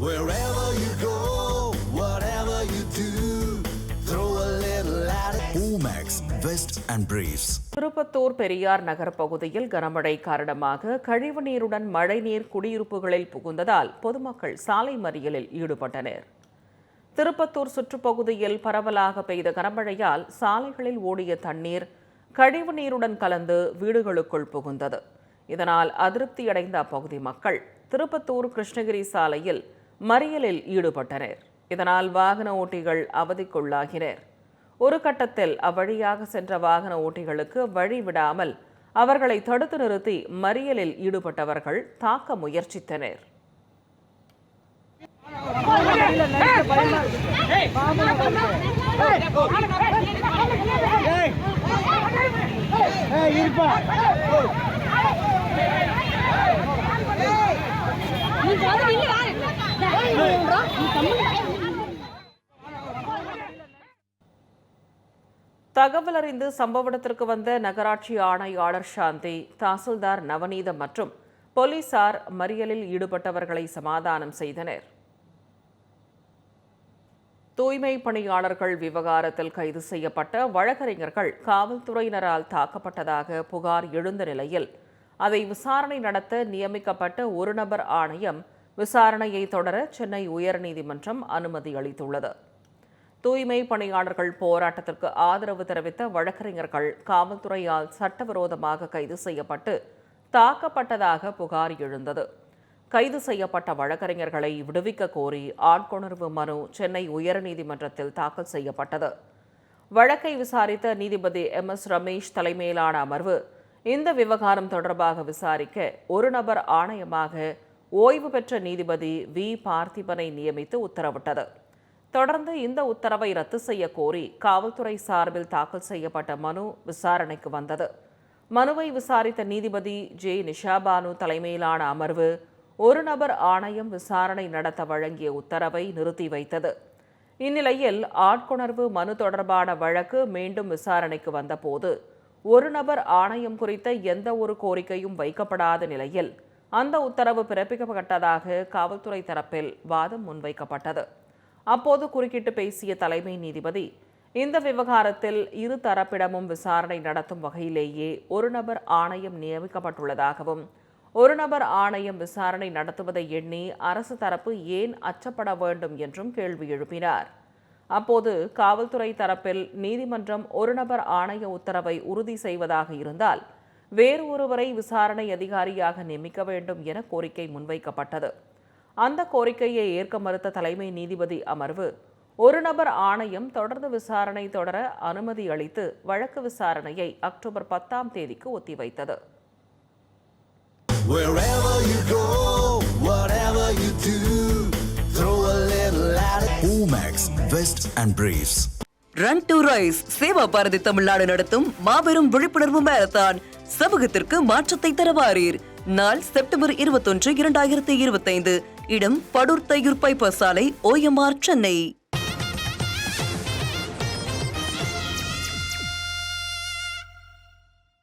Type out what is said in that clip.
Wherever you go, whatever you do, throw a little at it. Omax, Vest and Briefs. Tirupattur Periyar Nagar பகுதியில் கனமழை காரணமாக கழிவுநீருடன் மழைநீர் குடியிருப்புகளில் புகுந்ததால் பொதுமக்கள் சாலை மறியலில் ஈடுபட்டனர் திருப்பத்தூர் சுற்றுப்பகுதியில் பரவலாக பெய்த கனமழையால் சாலைகளில் ஓடிய தண்ணீர் கழிவுநீருடன் கலந்து வீடுகளுக்குள் புகுந்தது இதனால் அதிருப்தியடைந்த அப்பகுதி மக்கள் திருப்பத்தூர் கிருஷ்ணகிரி சாலையில் மறியலில் ஈடுபட்டனர் இதனால் வாகன ஓட்டிகள் அவதிக்குள்ளாகினர் ஒரு கட்டத்தில் அவ்வழியாக சென்ற வாகன ஓட்டிகளுக்கு வழி விடாமல் அவர்களை தடுத்து நிறுத்தி மறியலில் ஈடுபட்டவர்கள் தாக்க முயற்சித்தனர் தகவல் அறிந்து சம்பவ இடத்திற்கு வந்த நகராட்சி ஆணையாளர் சாந்தி தாசில்தார் நவநீதம் மற்றும் போலீசார் மறியலில் ஈடுபட்டவர்களை சமாதானம் செய்தனர். தூய்மை பணியாளர்கள் விவகாரத்தில் கைது செய்யப்பட்ட வழக்கறிஞர்கள் காவல்துறையினரால் தாக்கப்பட்டதாக புகார் எழுந்த நிலையில் அதை விசாரணை நடத்த நியமிக்கப்பட்ட ஒரு நபர் ஆணையம் விசாரணையை தொடர சென்னை உயர்நீதிமன்றம் அனுமதி அளித்துள்ளது. தூய்மை பணியாளர்கள் போராட்டத்திற்கு ஆதரவு தெரிவித்த வழக்கறிஞர்கள் காவல்துறையால் சட்டவிரோதமாக கைது செய்யப்பட்டு தாக்கப்பட்டதாக புகார் எழுந்தது. கைது செய்யப்பட்ட வழக்கறிஞர்களை விடுவிக்க கோரி ஆட்கொணர்வு மனு சென்னை உயர்நீதிமன்றத்தில் தாக்கல் செய்யப்பட்டது. வழக்கை விசாரித்த நீதிபதி எம். எஸ். ரமேஷ் தலைமையிலான அமர்வு இந்த விவகாரம் தொடர்பாக விசாரிக்க ஒரு நபர் ஆணையமாக ஓய்வு பெற்ற நீதிபதி வி. பார்த்திபனை நியமித்து உத்தரவிட்டது. தொடர்ந்து இந்த உத்தரவை ரத்து செய்ய கோரி காவல்துறை சார்பில் தாக்கல் செய்யப்பட்ட மனு விசாரணைக்கு வந்தது. மனுவை விசாரித்த நீதிபதி ஜே. நிஷாபானு தலைமையிலான அமர்வு ஒரு நபர் ஆணையம் விசாரணை நடத்த வழங்கிய உத்தரவை நிறுத்தி வைத்தது. இந்நிலையில் ஆட்கொணர்வு மனு தொடர்பான வழக்கு மீண்டும் விசாரணைக்கு வந்தபோது ஒரு நபர் ஆணையம் குறித்த எந்த ஒரு கோரிக்கையும் வைக்கப்படாத நிலையில் அந்த உத்தரவு பிறப்பிக்கப்பட்டதாக காவல்துறை தரப்பில் வாதம் முன்வைக்கப்பட்டது. அப்போது குறுக்கிட்டு பேசிய தலைமை நீதிபதி இந்த விவகாரத்தில் இரு தரப்பிடமும் விசாரணை நடத்தும் வகையிலேயே ஒரு நபர் ஆணையம் நியமிக்கப்பட்டுள்ளதாகவும் ஒரு நபர் ஆணையம் விசாரணை நடத்துவதை எண்ணி அரசு தரப்பு ஏன் அச்சப்பட வேண்டும் என்றும் கேள்வி எழுப்பினார். அப்போது காவல்துறை தரப்பில் நீதிமன்றம் ஒரு நபர் ஆணைய உத்தரவை உறுதி செய்வதாக இருந்தால் வேறு ஒருவரை விசாரணை அதிகாரியாக நியமிக்க வேண்டும் என கோரிக்கை முன்வைக்கப்பட்டது. அந்த கோரிக்கையை ஏற்க மறுத்த தலைமை நீதிபதி அமர்வு ஒரு நபர் ஆணையம் தொடர்ந்து விசாரணை தொடர அனுமதி அளித்து வழக்கு விசாரணையை அக்டோபர் பத்தாம் தேதிக்கு ஒத்திவைத்தது. Run to rise Seva Bharathi Tamil Nadu நடத்தும் மாபெரும் விழிப்புணர்வு மாரத்தான் சமூகத்திற்கு மாற்றத்தை தரவாரீர் நாள் செப்டம்பர் இருபத்தொன்று இரண்டாயிரத்தி இருபத்தைந்து இடம் படூர் பசாலை பைப்பர் ஓஎம்ஆர் சென்னை.